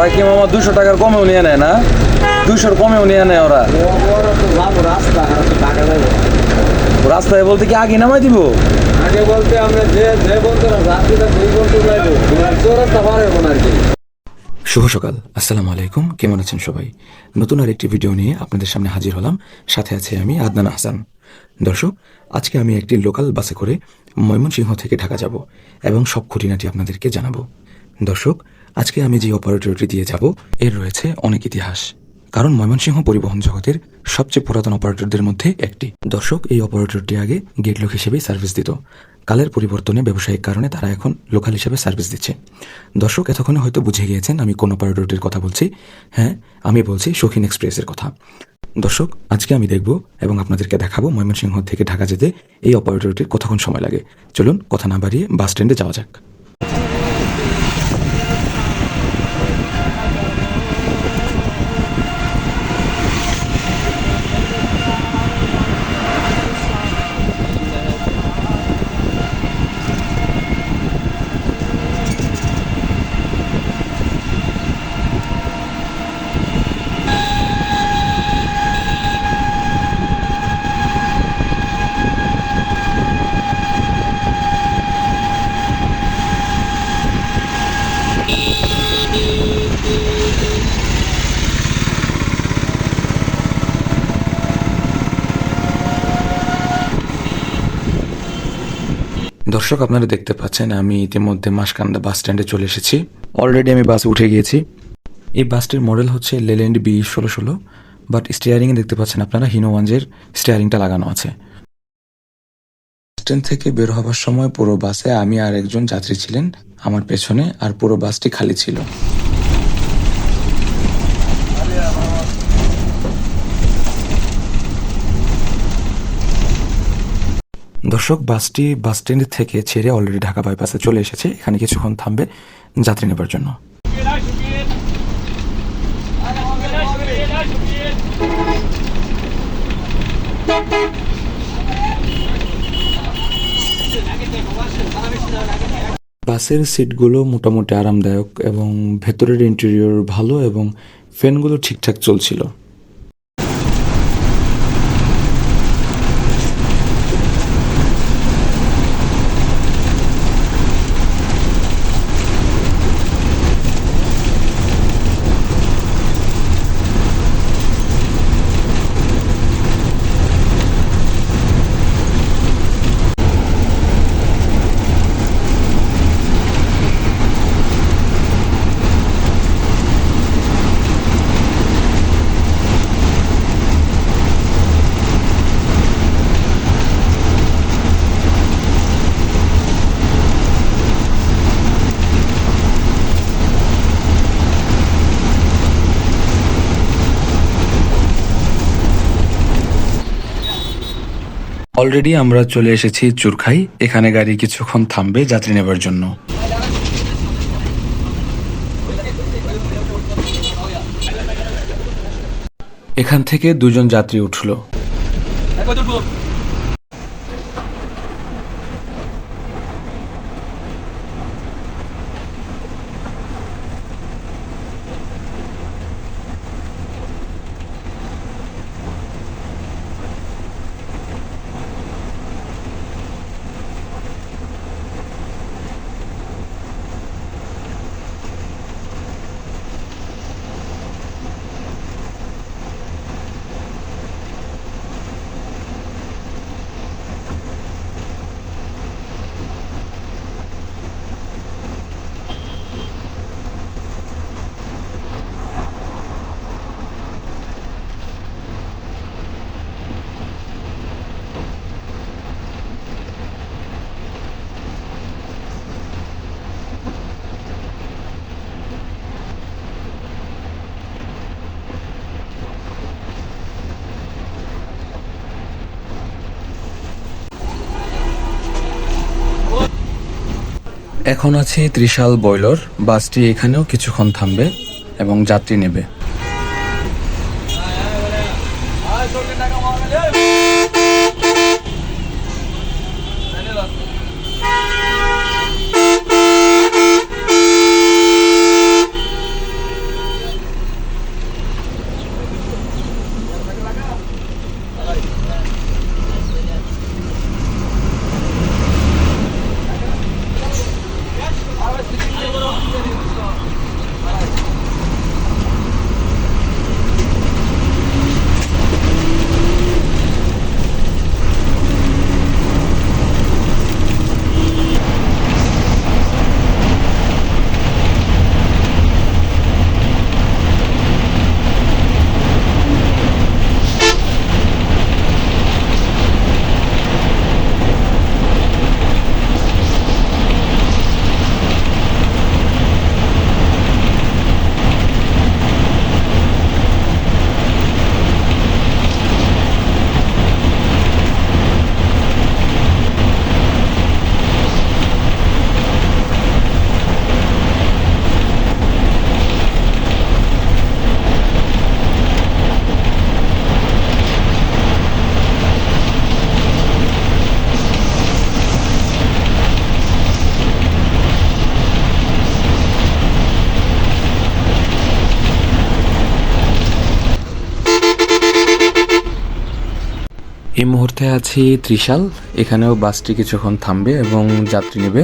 ওরা কি মামা দুশো টাকার কমেও নিয়ে নেয় না? দুশোর কমেও নিয়ে নেয় ওরা। রাস্তায় বলতে কি আগে নামাই দিব? আগে বলতে আমরা যে যে বলতে না দুই বলতে যাইবো। চৌরাস্তা পার হব না আর কি। শুভ সকাল। আসসালামু আলাইকুম। কেমন আছেন সবাই? নতুন আর একটি ভিডিও নিয়ে আপনাদের সামনে হাজির হলাম। সাথে আছে আমি আদনান হাসান। দর্শক আজকে আমি একটি লোকাল বাসে করে ময়মনসিংহ থেকে ঢাকা যাব এবং সব খুঁটিনাটি আপনাদেরকে জানাব। দর্শক আজকে আমি যে অপারেটরটি দিয়ে যাব, এর রয়েছে অনেক ইতিহাস। কারণ ময়মনসিংহ পরিবহন জগতের সবচেয়ে পুরাতন অপারেটরদের মধ্যে একটি। দর্শক, এই অপারেটরটি আগে গেট লোক হিসেবেই সার্ভিস দিত। কালের পরিবর্তনে ব্যবসায়িক কারণে তারা এখন লোকাল হিসেবে সার্ভিস দিচ্ছে। দর্শক, এতক্ষণে হয়তো বুঝে গিয়েছেন আমি কোন অপারেটরটির কথা বলছি। হ্যাঁ আমি বলছি শৌখিন এক্সপ্রেসের কথা। দর্শক, আজকে আমি দেখব এবং আপনাদেরকে দেখাবো ময়মনসিংহ থেকে ঢাকা যেতে এই অপারেটরটির কতক্ষণ সময় লাগে। চলুন, কথা না বাড়িয়ে বাস স্ট্যান্ডে যাওয়া যাক। দর্শক আপনারা দেখতে পাচ্ছেন আমি ইতিমধ্যে মাসকান্দা বাস স্ট্যান্ডে চলে এসেছি। অলরেডি আমি বাসে উঠে গিয়েছি। এই বাসটির মডেল হচ্ছে লেল্যান্ড বি ষোলো ষোলো বাট স্টিয়ারিংয়ে দেখতে পাচ্ছেন আপনারা হিনোওয়াঞ্জের স্টিয়ারিংটা লাগানো আছে। স্ট্যান্ড থেকে বের হবার সময় পুরো বাসে আমি আর একজন যাত্রী ছিলেন আমার পেছনে আর পুরো বাসটি খালি ছিল। দর্শক, বাসটি বাস স্ট্যান্ড থেকে ছেড়ে অলরেডি ঢাকা বাইপাসে চলে এসেছে। এখানে কিছুক্ষণ থামবে যাত্রী নেবার জন্য। বাসের সিটগুলো মোটামুটি আরামদায়ক এবং ভেতরের ইন্টেরিয়র ভালো এবং ফ্যানগুলো ঠিকঠাক চলছিল। অলরেডি আমরা চলে এসেছি চুরখাই। এখানে গাড়ি কিছুক্ষণ থামবে যাত্রী নেবার জন্য। এখান থেকে দুজন যাত্রী উঠল। এখন আছে ত্রিশাল বয়লর বাসটি এখানেও কিছুক্ষণ থামবে এবং যাত্রী নেবে। এই মুহূর্তে আছি ত্রিশাল। এখানেও বাসটি কিছুক্ষণ থামবে এবং যাত্রী নেবে।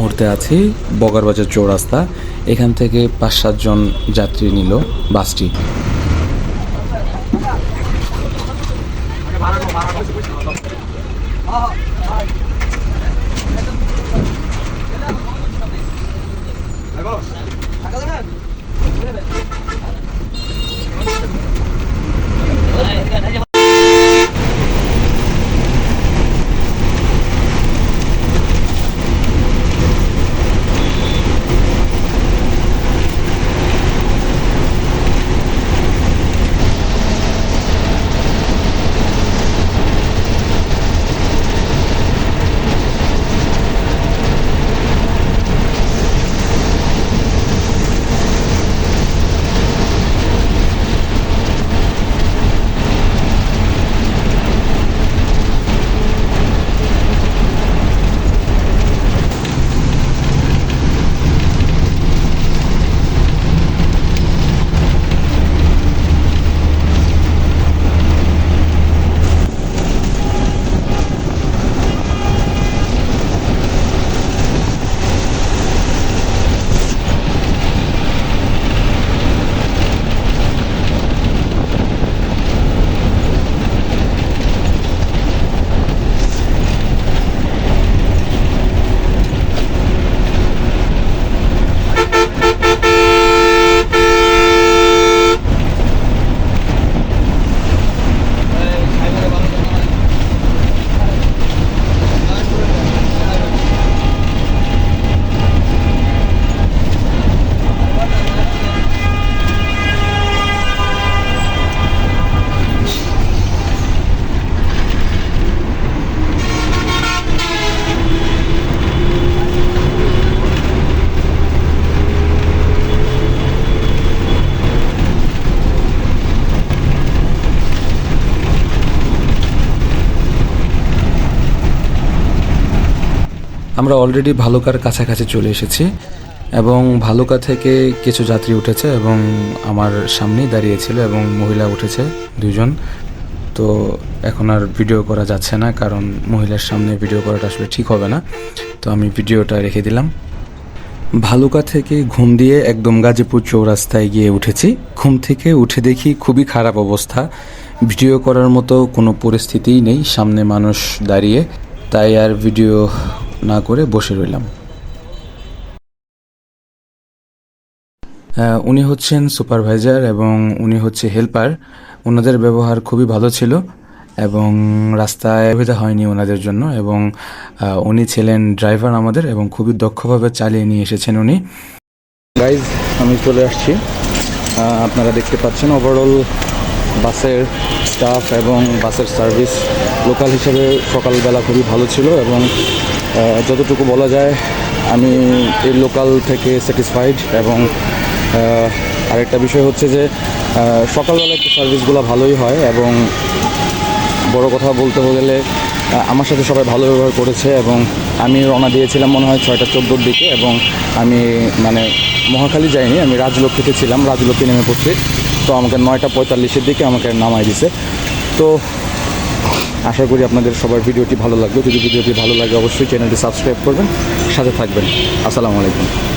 মুহূর্তে আছি বগারবাজার চৌরাস্তা। এখান থেকে পাঁচ সাতজন যাত্রী নিল বাসটি। আমরা অলরেডি ভালুকার কাছাকাছি চলে এসেছি এবং ভালুকা থেকে কিছু যাত্রী উঠেছে এবং আমার সামনেই দাঁড়িয়েছিল এবং মহিলা উঠেছে দুজন তো এখন আর ভিডিও করা যাচ্ছে না কারণ মহিলার সামনে ভিডিও করাটা আসলে ঠিক হবে না। তো আমি ভিডিওটা রেখে দিলাম। ভালুকা থেকে ঘুম দিয়ে একদম গাজীপুর চৌরাস্তায় গিয়ে উঠেছি। ঘুম থেকে উঠে দেখি খুবই খারাপ অবস্থা। ভিডিও করার মতো কোনো পরিস্থিতিই নেই। সামনে মানুষ দাঁড়িয়ে। তাই আর ভিডিও না করে বসে রইলাম। উনি হচ্ছেন সুপারভাইজার এবং উনি হচ্ছে হেল্পার। ওনাদের ব্যবহার খুবই ভালো ছিল এবং রাস্তায় অসুবিধা হয়নি ওনাদের জন্য এবং উনি ছিলেন ড্রাইভার আমাদের এবং খুবই দক্ষভাবে চালিয়ে নিয়ে এসেছেন উনি। গাইজ আমি চলে আসছি। আপনারা দেখতে পাচ্ছেন ওভারঅল বাসের স্টাফ এবং বাসের সার্ভিস লোকাল হিসেবে সকালবেলা খুবই ভালো ছিল এবং যতটুকু বলা যায়, আমি এই লোকাল থেকে স্যাটিসফাইড এবং আরেকটা বিষয় হচ্ছে যে সকালবেলা একটু সার্ভিসগুলো ভালোই হয় এবং বড় কথা বলতে গেলে আমার সাথে সবাই ভালো ব্যবহার করেছে এবং আমি রওনা দিয়েছিলাম মনে হয় ছয়টা চোদ্দোর দিকে এবং আমি মানে মহাখালী যাইনি, আমি রাজলক্ষ্মীতে ছিলাম, রাজলক্ষ্মী নেমে পড়ছি। তো আমাকে নয়টা পঁয়তাল্লিশের দিকে আমাকে নামাই দিছে। তো আশা করি আপনাদের সবার ভিডিওটি ভালো লাগবে। যদি ভিডিওটি ভালো লাগে, অবশ্যই চ্যানেলটি সাবস্ক্রাইব করবেন, সাথে থাকবেন। আসসালামু আলাইকুম।